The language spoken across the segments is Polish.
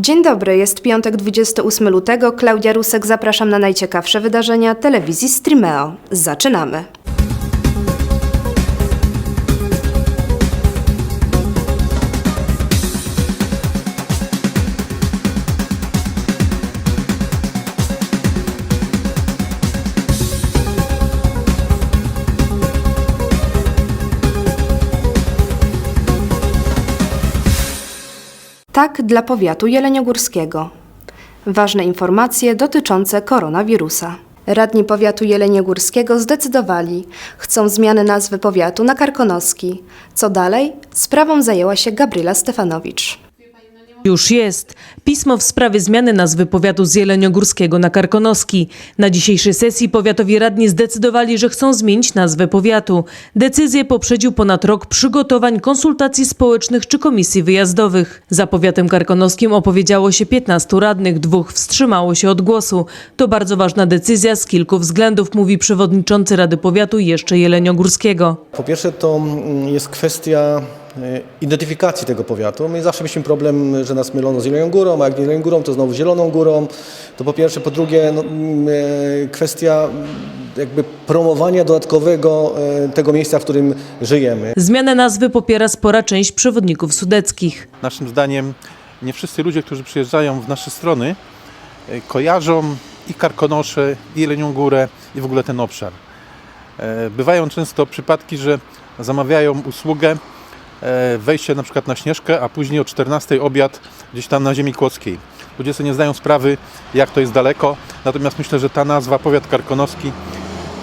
Dzień dobry, jest piątek 28 lutego. Klaudia Rusek, zapraszam na najciekawsze wydarzenia telewizji Streameo. Zaczynamy. Tak dla powiatu jeleniogórskiego. Ważne informacje dotyczące koronawirusa. Radni powiatu jeleniogórskiego zdecydowali, chcą zmiany nazwy powiatu na Karkonoski. Co dalej? Sprawą zajęła się Gabriela Stefanowicz. Już jest. Pismo w sprawie zmiany nazwy powiatu z Jeleniogórskiego na Karkonoski. Na dzisiejszej sesji powiatowi radni zdecydowali, że chcą zmienić nazwę powiatu. Decyzję poprzedził ponad rok przygotowań, konsultacji społecznych czy komisji wyjazdowych. Za powiatem karkonoskim opowiedziało się 15 radnych, dwóch wstrzymało się od głosu. To bardzo ważna decyzja z kilku względów, mówi przewodniczący Rady Powiatu jeszcze Jeleniogórskiego. Po pierwsze to mm, jest kwestia identyfikacji tego powiatu. My zawsze mieliśmy problem, że nas mylono z Zieloną Górą, a jak nie Zieloną Górą, to znowu Zieloną Górą. To po pierwsze. Po drugie no, mm, e, kwestia mm, jakby promowania dodatkowego e, tego miejsca, w którym żyjemy. Zmianę nazwy popiera spora część przewodników sudeckich. Naszym zdaniem nie wszyscy ludzie, którzy przyjeżdżają w nasze strony, kojarzą i Karkonosze, i Jelenią Górę, i w ogóle ten obszar. E, Bywają często przypadki, że zamawiają usługę wejście na przykład na Śnieżkę, a później o 14 obiad gdzieś tam na ziemi kłodzkiej. Ludzie sobie nie zdają sprawy, jak to jest daleko, natomiast myślę, że ta nazwa powiat karkonoski,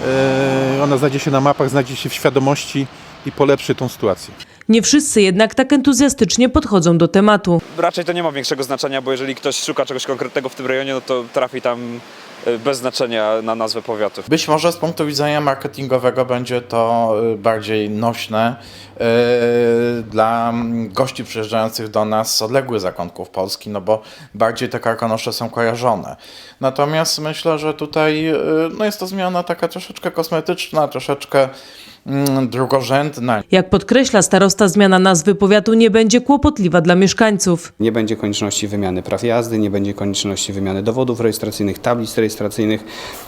e, ona znajdzie się na mapach, znajdzie się w świadomości i polepszy tą sytuację. Nie wszyscy jednak tak entuzjastycznie podchodzą do tematu. raczej to nie ma większego znaczenia, bo jeżeli ktoś szuka czegoś konkretnego w tym rejonie, no to trafi tam y, bez znaczenia na nazwę powiatu. Być może z punktu widzenia marketingowego będzie to y, bardziej nośne y, dla mm, gości przyjeżdżających do nas z odległych zakątków Polski, no bo bardziej te karkonosze są kojarzone. Natomiast myślę, że tutaj no jest to zmiana taka troszeczkę kosmetyczna, troszeczkę drugorzędna. Jak podkreśla starosta, zmiana nazwy powiatu nie będzie kłopotliwa dla mieszkańców. Nie będzie konieczności wymiany praw jazdy, nie będzie konieczności wymiany dowodów rejestracyjnych, tablic rejestracyjnych.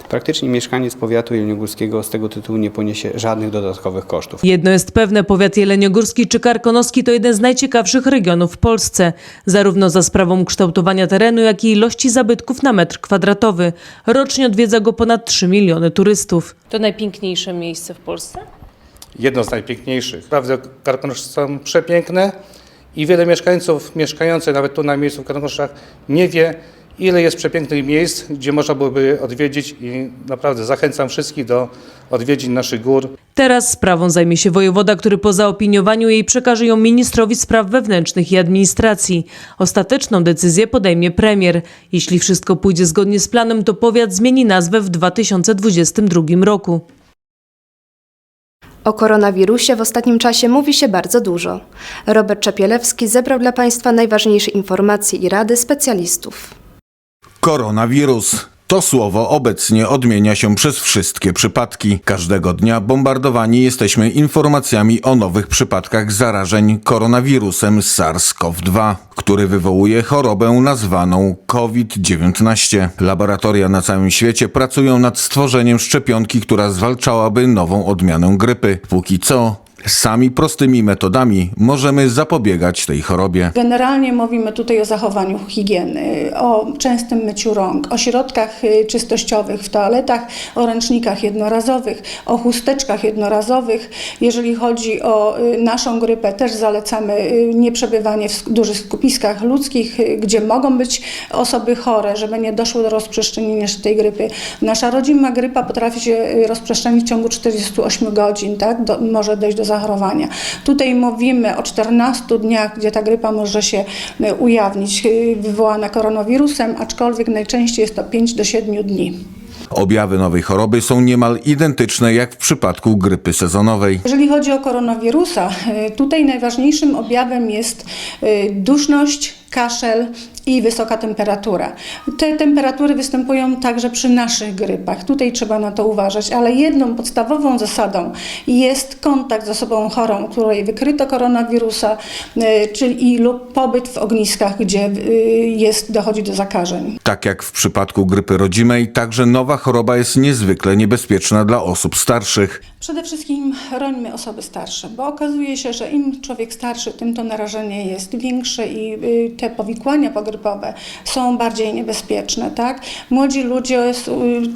Praktycznie mieszkaniec powiatu jeleniogórskiego z tego tytułu nie poniesie żadnych dodatkowych kosztów. Jedno jest pewne, powiat jeleniogórski czy karkonoski to jeden z najciekawszych regionów w Polsce. Zarówno za sprawą kształtowania terenu, jak i ilości zabytków na metr kwadratowy. Rocznie odwiedza go ponad 3 miliony turystów. To najpiękniejsze miejsce w Polsce? Jedno z najpiękniejszych. Naprawdę Karkonosze są przepiękne i wiele mieszkańców mieszkających nawet tu na miejscu w Karkonoszach nie wie, ile jest przepięknych miejsc, gdzie można byłoby odwiedzić i naprawdę zachęcam wszystkich do odwiedzin naszych gór. Teraz sprawą zajmie się wojewoda, który po zaopiniowaniu jej przekaże ją ministrowi spraw wewnętrznych i administracji. Ostateczną decyzję podejmie premier. Jeśli wszystko pójdzie zgodnie z planem, to powiat zmieni nazwę w 2022 roku. O koronawirusie w ostatnim czasie mówi się bardzo dużo. Robert Czapielewski zebrał dla Państwa najważniejsze informacje i rady specjalistów. Koronawirus. To słowo obecnie odmienia się przez wszystkie przypadki. Każdego dnia bombardowani jesteśmy informacjami o nowych przypadkach zarażeń koronawirusem SARS-CoV-2, który wywołuje chorobę nazwaną COVID-19. Laboratoria na całym świecie pracują nad stworzeniem szczepionki, która zwalczałaby nową odmianę grypy. Póki co, sami prostymi metodami możemy zapobiegać tej chorobie. Generalnie mówimy tutaj o zachowaniu higieny, o częstym myciu rąk, o środkach y, czystościowych w toaletach, o ręcznikach jednorazowych, o chusteczkach jednorazowych. Jeżeli chodzi o y, naszą grypę, też zalecamy y, nieprzebywanie w dużych skupiskach ludzkich, gdzie mogą być osoby chore, żeby nie doszło do rozprzestrzenienia się tej grypy. Nasza rodzima grypa potrafi się rozprzestrzenić w ciągu 48 godzin, tak? Do, może dojść do zachorowania. Tutaj mówimy o 14 dniach, gdzie ta grypa może się y, ujawnić, y, wywołana koronawirusem, aczkolwiek najczęściej jest to 5 do 7 dni. Objawy nowej choroby są niemal identyczne jak w przypadku grypy sezonowej. Jeżeli chodzi o koronawirusa, y, tutaj najważniejszym objawem jest duszność, kaszel i wysoka temperatura. Te temperatury występują także przy naszych grypach. Tutaj trzeba na to uważać, ale jedną podstawową zasadą jest kontakt z osobą chorą, której wykryto koronawirusa, y, czyli lub pobyt w ogniskach, gdzie y, jest, dochodzi do zakażeń. Tak jak w przypadku grypy rodzimej, także nowa choroba jest niezwykle niebezpieczna dla osób starszych. Przede wszystkim rońmy osoby starsze, bo okazuje się, że im człowiek starszy, tym to narażenie jest większe i y, te powikłania pogrypowe są bardziej niebezpieczne. Tak? Młodzi ludzie z y,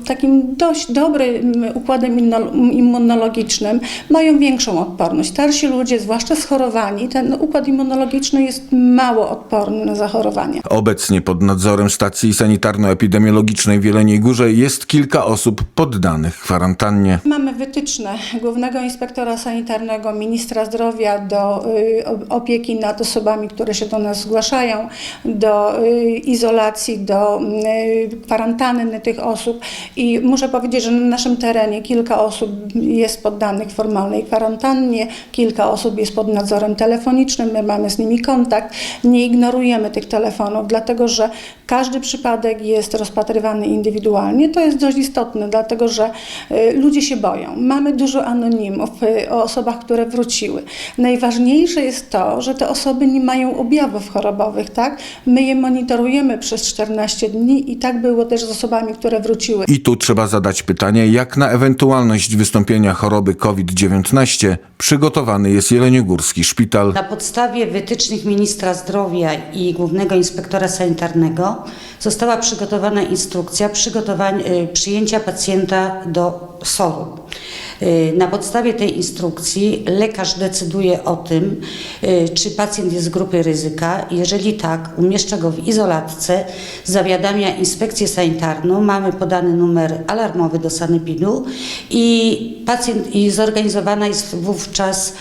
takim dość dobrym układem immuno- immunologicznym mają większą odporność. Starsi ludzie, zwłaszcza schorowani, ten układ immunologiczny jest mało odporny na zachorowania. Obecnie pod nadzorem stacji sanitarno-epidemiologicznej w Jeleniej Górze jest kilka osób poddanych kwarantannie. Mamy wytyczne Głównego Inspektora Sanitarnego, Ministra Zdrowia do y, opieki nad osobami, które się do nas zgłaszają, do y, izolacji, do y, kwarantanny tych osób. I muszę powiedzieć, że na naszym terenie kilka osób jest poddanych formalnej kwarantannie, kilka osób jest pod nadzorem telefonicznym, my mamy z nimi kontakt. Nie ignorujemy tych telefonów, dlatego że każdy przypadek jest rozpatrywany indywidualnie. To jest dość istotne, dlatego że y, ludzie się boją. Mamy dużo anonimów y, o osobach, które wróciły. Najważniejsze jest to, że te osoby nie mają objawów chorobowych, tak? My je monitorujemy przez 14 dni i tak było też z osobami, które wróciły. I tu trzeba zadać pytanie, jak na ewentualność wystąpienia choroby COVID-19 przygotowany jest Jeleniogórski Szpital. Na podstawie wytycznych ministra zdrowia i głównego inspektora sanitarnego została przygotowana instrukcja y, przyjęcia pacjenta do SOR-u. Y, Na podstawie tej instrukcji lekarz decyduje o tym, y, czy pacjent jest z grupy ryzyka. Jeżeli tak, umieszcza go w izolatce, zawiadamia inspekcję sanitarną, mamy podany numer alarmowy do sanepidu i pacjent i zorganizowana jest wówczas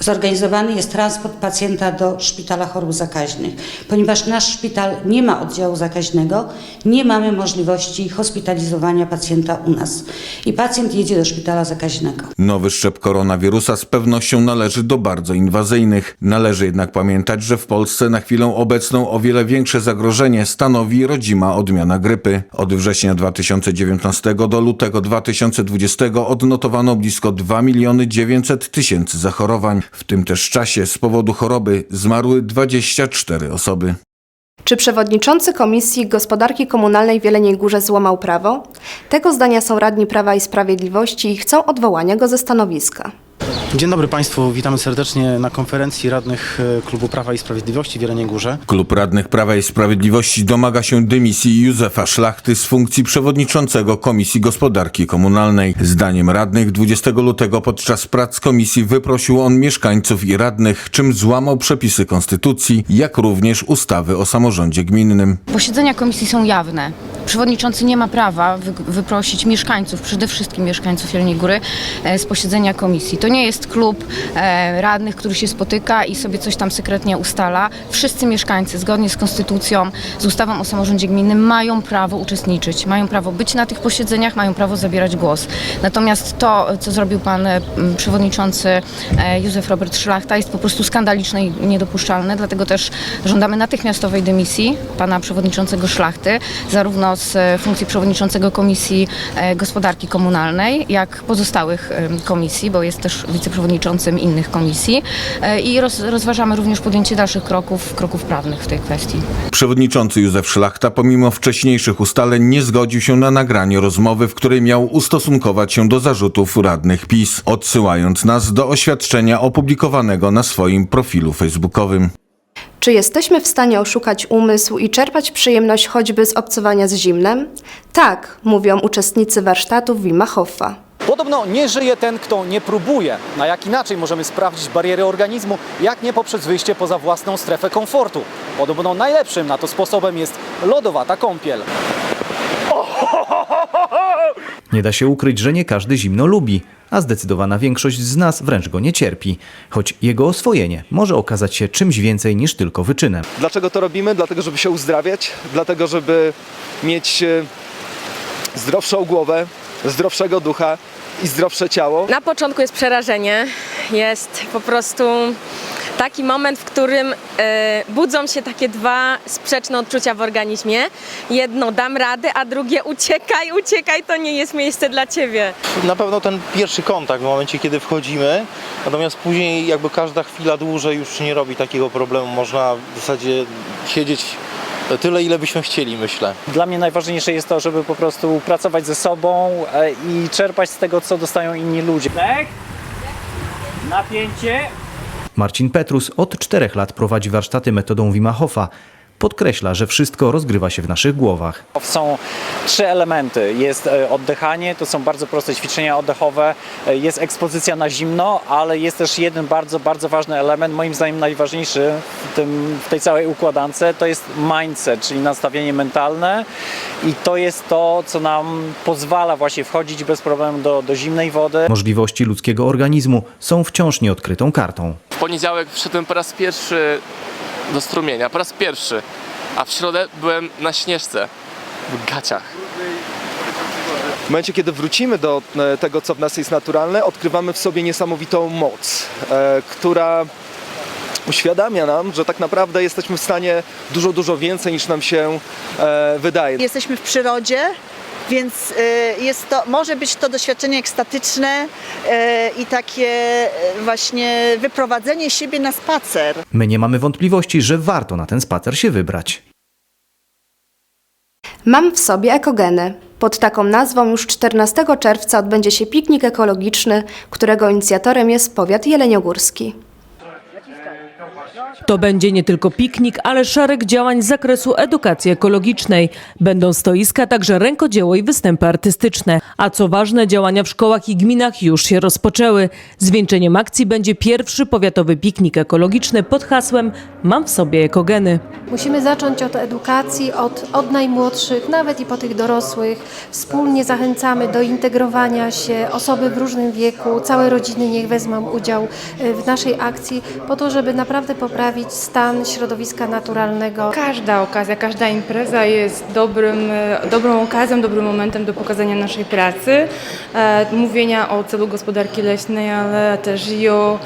Zorganizowany jest transport pacjenta do szpitala chorób zakaźnych. Ponieważ nasz szpital nie ma oddziału zakaźnego, nie mamy możliwości hospitalizowania pacjenta u nas. I pacjent jedzie do szpitala zakaźnego. Nowy szczep koronawirusa z pewnością należy do bardzo inwazyjnych. Należy jednak pamiętać, że w Polsce na chwilę obecną o wiele większe zagrożenie stanowi rodzima odmiana grypy. Od września 2019 do lutego 2020 odnotowano blisko 2 miliony 900 tysięcy zachorowań. W tym też czasie z powodu choroby zmarły 24 osoby. Czy przewodniczący Komisji Gospodarki Komunalnej w Jeleniej Górze złamał prawo? Tego zdania są radni Prawa i Sprawiedliwości i chcą odwołania go ze stanowiska. Dzień dobry Państwu, witamy serdecznie na konferencji radnych e, Klubu Prawa i Sprawiedliwości w Jeleniej Górze. Klub Radnych Prawa i Sprawiedliwości domaga się dymisji Józefa Szlachty z funkcji przewodniczącego Komisji Gospodarki Komunalnej. Zdaniem radnych 20 lutego podczas prac komisji wyprosił on mieszkańców i radnych, czym złamał przepisy konstytucji, jak również ustawy o samorządzie gminnym. Posiedzenia komisji są jawne. Przewodniczący nie ma prawa wy, wyprosić mieszkańców, przede wszystkim mieszkańców Jeleniej Góry, e, z posiedzenia komisji. To nie jest klub e, radnych, który się spotyka i sobie coś tam sekretnie ustala. Wszyscy mieszkańcy, zgodnie z konstytucją, z ustawą o samorządzie gminnym, mają prawo uczestniczyć, mają prawo być na tych posiedzeniach, mają prawo zabierać głos. Natomiast to, co zrobił pan e, przewodniczący e, Józef Robert Szlachta, jest po prostu skandaliczne i niedopuszczalne. Dlatego też żądamy natychmiastowej dymisji pana przewodniczącego Szlachty, zarówno z funkcji przewodniczącego Komisji Gospodarki Komunalnej, jak pozostałych komisji, bo jest też wiceprzewodniczącym innych komisji. E, I roz, rozważamy również podjęcie dalszych kroków, kroków prawnych w tej kwestii. Przewodniczący Józef Szlachta pomimo wcześniejszych ustaleń nie zgodził się na nagranie rozmowy, w której miał ustosunkować się do zarzutów radnych PiS, odsyłając nas do oświadczenia opublikowanego na swoim profilu facebookowym. Czy jesteśmy w stanie oszukać umysł i czerpać przyjemność choćby z obcowania z zimnem? Tak, mówią uczestnicy warsztatów Wima Hoffa. Podobno nie żyje ten, kto nie próbuje. A jak inaczej możemy sprawdzić bariery organizmu, jak nie poprzez wyjście poza własną strefę komfortu? Podobno najlepszym na to sposobem jest lodowata kąpiel. Nie da się ukryć, że nie każdy zimno lubi, a zdecydowana większość z nas wręcz go nie cierpi, choć jego oswojenie może okazać się czymś więcej niż tylko wyczynem. Dlaczego to robimy? Dlatego, żeby się uzdrawiać, dlatego, żeby mieć e, zdrowszą głowę, zdrowszego ducha i zdrowsze ciało. Na początku jest przerażenie, jest po prostu taki moment, w którym e, budzą się takie dwa sprzeczne odczucia w organizmie. Jedno dam radę, a drugie uciekaj, uciekaj, to nie jest miejsce dla ciebie. Na pewno ten pierwszy kontakt w momencie, kiedy wchodzimy, natomiast później jakby każda chwila dłużej już nie robi takiego problemu. Można w zasadzie siedzieć tyle, ile byśmy chcieli, myślę. Dla mnie najważniejsze jest to, żeby po prostu pracować ze sobą e, i czerpać z tego, co dostają inni ludzie. Tak? Napięcie. Marcin Petrus od czterech lat prowadzi warsztaty metodą Wima Hofa. Podkreśla, że wszystko rozgrywa się w naszych głowach. Są trzy elementy. Jest e, oddychanie, to są bardzo proste ćwiczenia oddechowe, e, jest ekspozycja na zimno, ale jest też jeden bardzo, bardzo ważny element, moim zdaniem najważniejszy w, tym, w tej całej układance, to jest mindset, czyli nastawienie mentalne i to jest to, co nam pozwala właśnie wchodzić bez problemu do, do zimnej wody. Możliwości ludzkiego organizmu są wciąż nieodkrytą kartą. W poniedziałek wszedłem po raz pierwszy do strumienia, po raz pierwszy, a w środę byłem na śnieżce w gaciach. W momencie, kiedy wrócimy do e, tego, co w nas jest naturalne, odkrywamy w sobie niesamowitą moc, e, która uświadamia nam, że tak naprawdę jesteśmy w stanie dużo, dużo więcej niż nam się e, wydaje. Jesteśmy w przyrodzie, więc y, jest to, może być to doświadczenie ekstatyczne y, i takie y, właśnie wyprowadzenie siebie na spacer. My nie mamy wątpliwości, że warto na ten spacer się wybrać. Mam w sobie ekogeny. Pod taką nazwą już 14 czerwca odbędzie się piknik ekologiczny, którego inicjatorem jest powiat jeleniogórski. To będzie nie tylko piknik, ale szereg działań z zakresu edukacji ekologicznej. Będą stoiska, także rękodzieło i występy artystyczne. A co ważne, działania w szkołach i gminach już się rozpoczęły. Zwieńczeniem akcji będzie pierwszy powiatowy piknik ekologiczny pod hasłem Mam w sobie ekogeny. Musimy zacząć od edukacji, od, od najmłodszych, nawet i po tych dorosłych. Wspólnie zachęcamy do integrowania się osoby w różnym wieku, całe rodziny niech wezmą udział e, w naszej akcji, po to, żeby naprawdę poprawić stan środowiska naturalnego. Każda okazja, każda impreza jest dobrym, e, dobrą okazją, dobrym momentem do pokazania naszej pracy, e, mówienia o celu gospodarki leśnej, ale też i o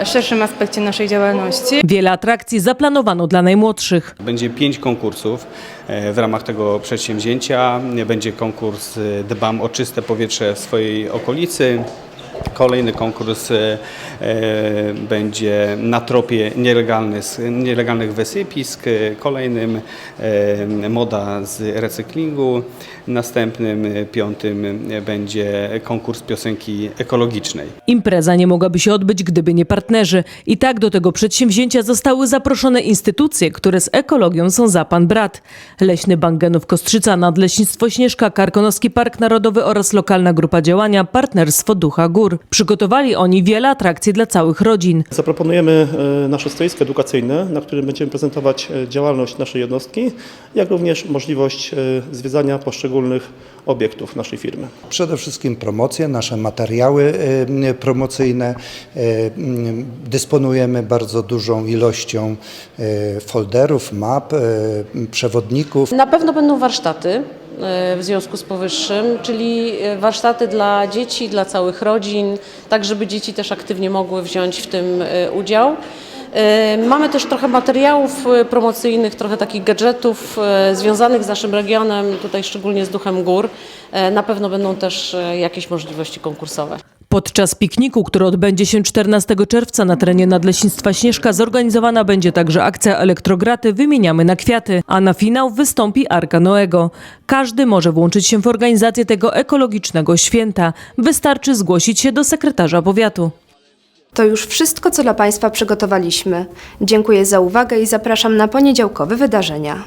e, szerszym aspekcie naszej działalności. Wiele atrakcji zaplanowano dla najmłodszych. Będzie pięć konkursów w ramach tego przedsięwzięcia. Będzie konkurs Dbam o czyste powietrze w swojej okolicy. Kolejny konkurs e, e, będzie na tropie nielegalnych, wysypisk. Kolejnym e, moda z recyklingu. Następnym, piątym będzie konkurs piosenki ekologicznej. Impreza nie mogłaby się odbyć, gdyby nie partnerzy. I tak do tego przedsięwzięcia zostały zaproszone instytucje, które z ekologią są za pan brat. Leśny Bank Genów Kostrzyca, Nadleśnictwo Śnieżka, Karkonoski Park Narodowy oraz lokalna grupa działania Partnerstwo Ducha Gór. Przygotowali oni wiele atrakcji dla całych rodzin. Zaproponujemy e, nasze stoisko edukacyjne, na którym będziemy prezentować e, działalność naszej jednostki, jak również możliwość e, zwiedzania poszczególnych obiektów naszej firmy. Przede wszystkim promocje, nasze materiały promocyjne. Dysponujemy bardzo dużą ilością folderów, map, przewodników. Na pewno będą warsztaty w związku z powyższym, czyli e, warsztaty dla dzieci, dla całych rodzin, tak żeby dzieci też aktywnie mogły wziąć w tym e, udział. E, Mamy też trochę materiałów e, promocyjnych, trochę takich gadżetów e, związanych z naszym regionem, tutaj szczególnie z Duchem Gór. E, Na pewno będą też e, jakieś możliwości konkursowe. Podczas pikniku, który odbędzie się 14 czerwca na terenie Nadleśnictwa Śnieżka, zorganizowana będzie także akcja Elektrograty Wymieniamy na kwiaty, a na finał wystąpi Arka Noego. Każdy może włączyć się w organizację tego ekologicznego święta. Wystarczy zgłosić się do sekretarza powiatu. To już wszystko, co dla Państwa przygotowaliśmy. Dziękuję za uwagę i zapraszam na poniedziałkowe wydarzenia.